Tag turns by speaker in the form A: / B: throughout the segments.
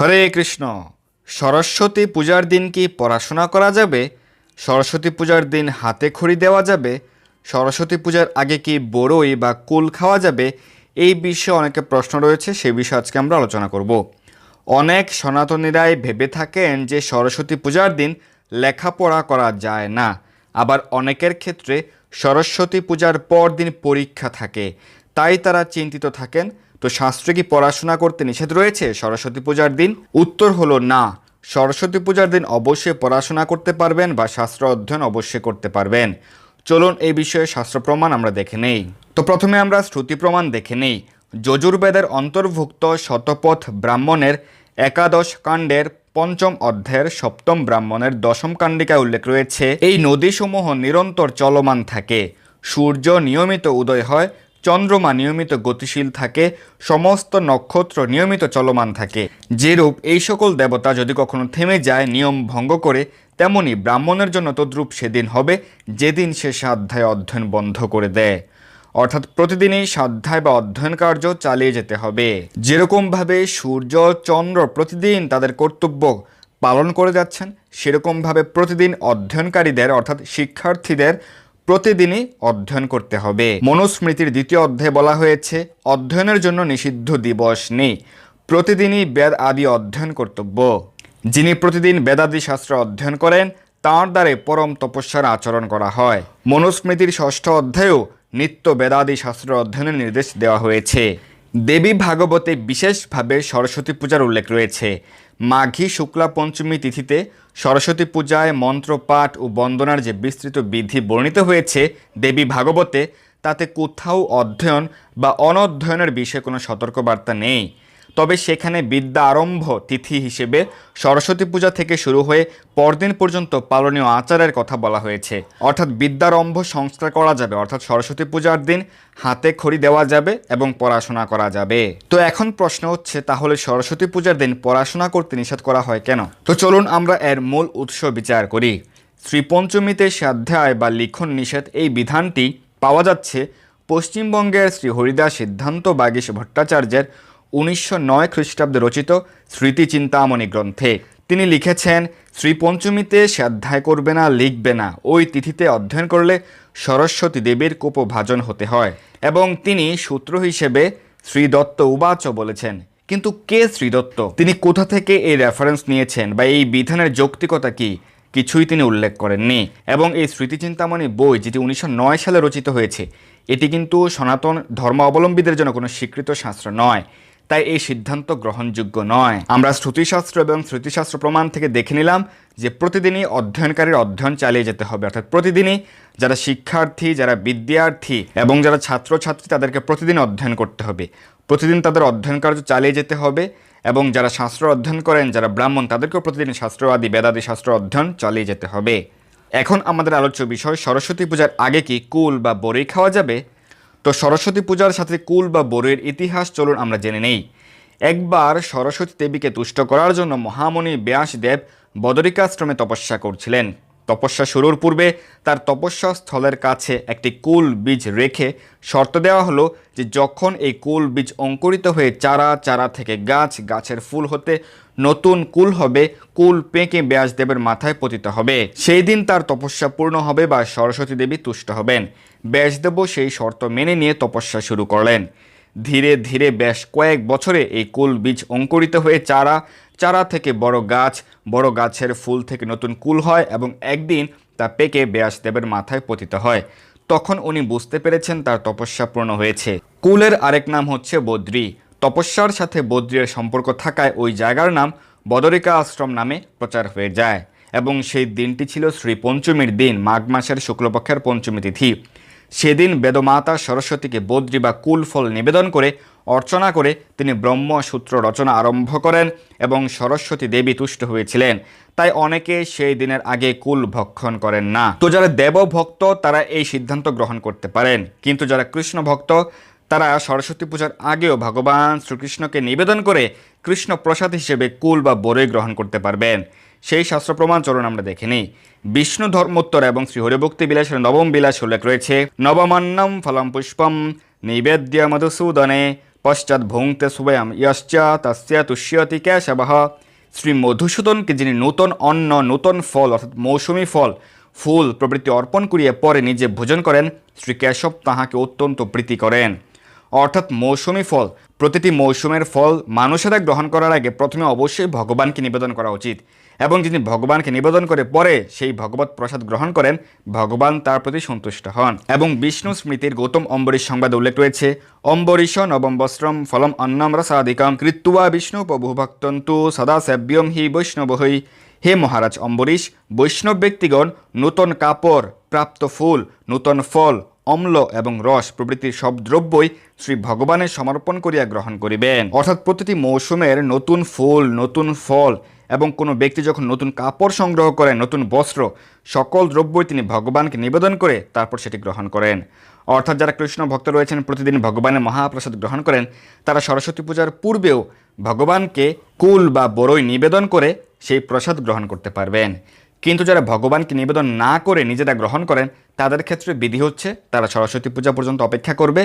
A: হরে কৃষ্ণ। সরস্বতী পূজার দিন কি পড়াশোনা করা যাবে? সরস্বতী পূজার দিন হাতে খড়ি দেওয়া যাবে? সরস্বতী পূজার আগে কি বড়ই বা কুল খাওয়া যাবে? এই বিষয়ে অনেকে প্রশ্ন রয়েছে, সে বিষয়ে আজকে আমরা আলোচনা করব। অনেক সনাতনীরাই ভেবে থাকেন যে সরস্বতী পূজার দিন লেখাপড়া করা যায় না। আবার অনেকের ক্ষেত্রে সরস্বতী পূজার পর দিন পরীক্ষা থাকে। তাই তারা চিন্তিত থাকেন তো শাস্ত্রে কি পড়াশোনা করতে নিষেধ রয়েছে? সরস্বতী পূজার দিন? উত্তর হলো না। সরস্বতী পূজার দিন অবশ্যই পড়াশোনা করতে পারবেন বা শাস্ত্র অধ্যয়ন অবশ্যই করতে পারবেন। চলুন এই বিষয়ে শাস্ত্র প্রমাণ আমরা দেখে নেই। তো প্রথমে আমরা শ্রুতি প্রমাণ দেখে নেই। যজুর্বেদের অন্তর্ভুক্ত শতপথ ব্রাহ্মণের একাদশ কাণ্ডের পঞ্চম অধ্যায়ের সপ্তম ব্রাহ্মণের দশম কাণ্ডিকায় উল্লেখ রয়েছে, এই নদীসমূহ নিরন্তর চলমান থাকে। সূর্য নিয়মিত উদয় হয় চন্দ্রমা নিয়মিত গতিশীল থাকে, সমস্ত নক্ষত্র নিয়মিত চলমান থাকে। যেরূপ এই সকল দেবতা যদি কখনো থেমে যায় নিয়ম ভঙ্গ করে, তেমনি ব্রাহ্মণের জন্য তদ্রূপ সেদিন হবে, যেদিন সে সাধ্যায় অধ্যয়ন বন্ধ করে দেয়। অর্থাৎ প্রতিদিনই স্বাধ্যায় বা অধ্যয়ন কার্য চালিয়ে যেতে হবে। যেরকমভাবে সূর্য, চন্দ্র প্রতিদিন তাদের কর্তব্য পালন করে যাচ্ছেন, সেরকমভাবে প্রতিদিন অধ্যয়নকারীদের, অর্থাৎ শিক্ষার্থীদের প্রতিদিনই অধ্যয়ন করতে হবে। মনুস্মৃতির দ্বিতীয় অধ্যায়ে বলা হয়েছে, অধ্যয়নের জন্য নিষিদ্ধ দিবস নেই। প্রতিদিনই বেদ আদি অধ্যয়ন কর্তব্য। যিনি প্রতিদিন বেদাদি শাস্ত্র অধ্যয়ন করেন, তাঁর দ্বারে পরম তপস্যার আচরণ করা হয়। মনুস্মৃতির ষষ্ঠ অধ্যায়েও নিত্য বেদাদি শাস্ত্র অধ্যয়নের নির্দেশ দেওয়া হয়েছে। দেবী ভাগবতে বিশেষভাবে সরস্বতী পূজার উল্লেখ রয়েছে। মাঘী শুক্লা পঞ্চমী তিথিতে সরস্বতী পূজায় মন্ত্রপাঠ ও বন্দনার যে বিস্তৃত বিধি বর্ণিত হয়েছে দেবী ভাগবতে, তাতে কোথাও অধ্যয়ন বা অনধ্যয়নের বিষয়ে কোনো সতর্কবার্তা নেই। তবে সেখানে বিদ্যা আরম্ভ তিথি হিসেবে সরস্বতী পূজা থেকে শুরু হয়ে পরদিন পর্যন্ত পালনীয় আচারের কথা বলা হয়েছে। অর্থাৎ বিদ্যারম্ভ সংস্কার করা যাবে, অর্থাৎ সরস্বতী পূজার দিন হাতে খড়ি দেওয়া যাবে এবং পড়াশোনা করা যাবে। তো এখন প্রশ্ন হচ্ছে, তাহলে সরস্বতী পূজার দিন পড়াশোনা করতে নিষেধ করা হয় কেন? তো চলুন আমরা এর মূল উৎস বিচার করি। শ্রীপঞ্চমীতে সাধ্যায় বা লিখন নিষেধ এই বিধানটি পাওয়া যাচ্ছে পশ্চিমবঙ্গের শ্রী হরিদাস সিদ্ধান্ত বাগীশ ভট্টাচার্যের উনিশশো নয় খ্রিস্টাব্দে রচিত স্মৃতিচিন্তামণি গ্রন্থে। তিনি লিখেছেন, শ্রী পঞ্চমীতে স্বাধ্যায় করবে না, লিখবে না। ওই তিথিতে অধ্যয়ন করলে সরস্বতী দেবীর কোপভাজন হতে হয়। এবং তিনি সূত্র হিসেবে শ্রীদত্ত উবাচ বলেছেন। কিন্তু কে শ্রীদত্ত? তিনি কোথা থেকে এই রেফারেন্স নিয়েছেন বা এই বিধানের যৌক্তিকতা কি? কিছুই তিনি উল্লেখ করেননি। এবং এই স্মৃতিচিন্তামণি বই, যেটি উনিশশো নয় সালে রচিত হয়েছে, এটি কিন্তু সনাতন ধর্ম অবলম্বীদের জন্য কোনো স্বীকৃত শাস্ত্র নয়। তাই এই সিদ্ধান্ত গ্রহণযোগ্য নয়। আমরা শ্রুতিশাস্ত্র এবং স্মৃতিশাস্ত্র প্রমাণ থেকে দেখে নিলাম যে প্রতিদিনই অধ্যয়নকারীর অধ্যয়ন চালিয়ে যেতে হবে। অর্থাৎ প্রতিদিনই যারা শিক্ষার্থী, যারা বিদ্যার্থী এবং যারা ছাত্রছাত্রী তাদেরকে প্রতিদিন অধ্যয়ন করতে হবে। প্রতিদিন তাদের অধ্যয়ন কার্য চালিয়ে যেতে হবে এবং যারা শাস্ত্র অধ্যয়ন করেন, যারা ব্রাহ্মণ তাদেরকেও প্রতিদিন শাস্ত্র আদি বেদাদি শাস্ত্র অধ্যয়ন চালিয়ে যেতে হবে। এখন আমাদের আলোচ্য বিষয়, সরস্বতী পূজার আগে কি কুল বা বড়ি খাওয়া যাবে? তো সরস্বতী পূজার সাথে কুল বা বরের ইতিহাস চলুন আমরা জেনে নেই। একবার সরস্বতী দেবীকে তুষ্ট করার জন্য মহামণি ব্যাসদেব বদরিকাশ্রমে তপস্যা করছিলেন। তপস্যা শুরুর পূর্বে তার তপস্যা স্থলের কাছে একটি কুল বীজ রেখে শর্ত দেওয়া হলো যে যখন এই কুল বীজ অঙ্কুরিত হয়ে চারা চারা থেকে গাছ, গাছের ফুল হতে নতুন কুল হবে, কুল পেঁকে ব্যাসদেবের মাথায় পতিত হবে। সেই দিন তার তপস্যা পূর্ণ হবে বা সরস্বতী দেবী তুষ্ট হবেন। ব্যাসদেবও সেই শর্ত মেনে নিয়ে তপস্যা শুরু করলেন। ধীরে ধীরে বেশ কয়েক বছরে এই কুল বীজ অঙ্কুরিত হয়ে চারা চারা থেকে বড় গাছ, বড় গাছের ফুল থেকে নতুন কুল হয় এবং একদিন তা পেকে ব্যাসদেবের মাথায় পতিত হয়। তখন উনি বুঝতে পেরেছেন তার তপস্যা পূর্ণ হয়েছে। কুলের আরেক নাম হচ্ছে বদ্রী। তপস্যার সাথে বদ্রীর সম্পর্ক থাকায় ওই জায়গার নাম বদরিকা আশ্রম নামে প্রচার হয়ে যায় এবং সেই দিনটি ছিল শ্রী পঞ্চমীর দিন, মাঘ মাসের শুক্লপক্ষের পঞ্চমী তিথি। সেদিন বেদমাতা সরস্বতীকে বদ্রী বা কুল ফল নিবেদন করে, অর্চনা করে তিনি ব্রহ্মসূত্র রচনা আরম্ভ করেন এবং সরস্বতী দেবী তুষ্ট হয়েছিলেন। তাই অনেকে সেই দিনের আগে কুল ভক্ষণ করেন না। তো যারা দেবভক্ত, তারা এই সিদ্ধান্ত গ্রহণ করতে পারেন। কিন্তু যারা কৃষ্ণ ভক্ত তারা সরস্বতী পূজার আগেও ভগবান শ্রীকৃষ্ণকে নিবেদন করে কৃষ্ণ প্রসাদ হিসেবে কুল বা বরই গ্রহণ করতে পারবেন। সেই শাস্ত্র প্রমাণ চরণ আমরা দেখে নিই। বিষ্ণু ধর্মোত্তর এবং শ্রী হরিভক্তি বিলাসের নবম বিলাস উল্লেখ রয়েছে। নবমান্নম ফলম পুষ্পম নৈবেদ্য মধুসূদনে পশ্চাৎ ভুঙ্ক্তে সুবয়াম ইয়শ্চ তস্য তুষ্যতি কেশবহ শ্রী মধুসূদনকে যিনি নূতন অন্ন, নূতন ফল, অর্থাৎ মৌসুমী ফল, ফুল প্রভৃতি অর্পণ করিয়া পরে নিজে ভোজন করেন, শ্রী কেশব তাহাকে অত্যন্ত প্রীতি করেন। অর্থাৎ মৌসুমী ফল, প্রতিটি মৌসুমের ফল মানুষেরা গ্রহণ করার আগে প্রথমে অবশ্যই ভগবানকে নিবেদন করা উচিত। এবং যিনি ভগবানকে নিবেদন করে পরে সেই ভগবত প্রসাদ গ্রহণ করেন, ভগবান তার প্রতি সন্তুষ্ট হন। এবং বিষ্ণু স্মৃতির গৌতম অম্বরীশ সংবাদ উল্লেখ রয়েছে, অম্বরীশ নবম বস্ত্রম ফলম অন্নম রসাদিকম, কৃত্তুয়া বিষ্ণু প্রভু ভক্তন্তু সদা সেব্যম হি বৈষ্ণব হই হে মহারাজ অম্বরীশ, বৈষ্ণব ব্যক্তিগণ নূতন কাপড়, প্রাপ্ত ফুল, নূতন ফল, অম্ল এবং রস প্রভৃতির সব দ্রব্যই শ্রী ভগবানের সমর্পণ করিয়া গ্রহণ করিবেন। অর্থাৎ প্রতিটি মৌসুমের নতুন ফুল, নতুন ফল এবং কোনো ব্যক্তি যখন নতুন কাপড় সংগ্রহ করেন নতুন বস্ত্র, সকল দ্রব্যই তিনি ভগবানকে নিবেদন করে তারপর সেটি গ্রহণ করেন। অর্থাৎ যারা কৃষ্ণ ভক্ত রয়েছেন, প্রতিদিন ভগবানের মহাপ্রসাদ গ্রহণ করেন, তারা সরস্বতী পূজার পূর্বেও ভগবানকে কুল বা বড়ই নিবেদন করে সেই প্রসাদ গ্রহণ করতে পারবেন। কিন্তু যারা ভগবানকে নিবেদন না করে নিজেরা গ্রহণ করেন, তাদের ক্ষেত্রে বিধি হচ্ছে, তারা সরস্বতী পূজা পর্যন্ত অপেক্ষা করবে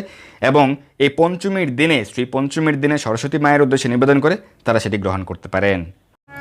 A: এবং এই পঞ্চমীর দিনে শ্রী পঞ্চমীর দিনে সরস্বতী মায়ের উদ্দেশ্যে নিবেদন করে তারা সেটি গ্রহণ করতে পারেন।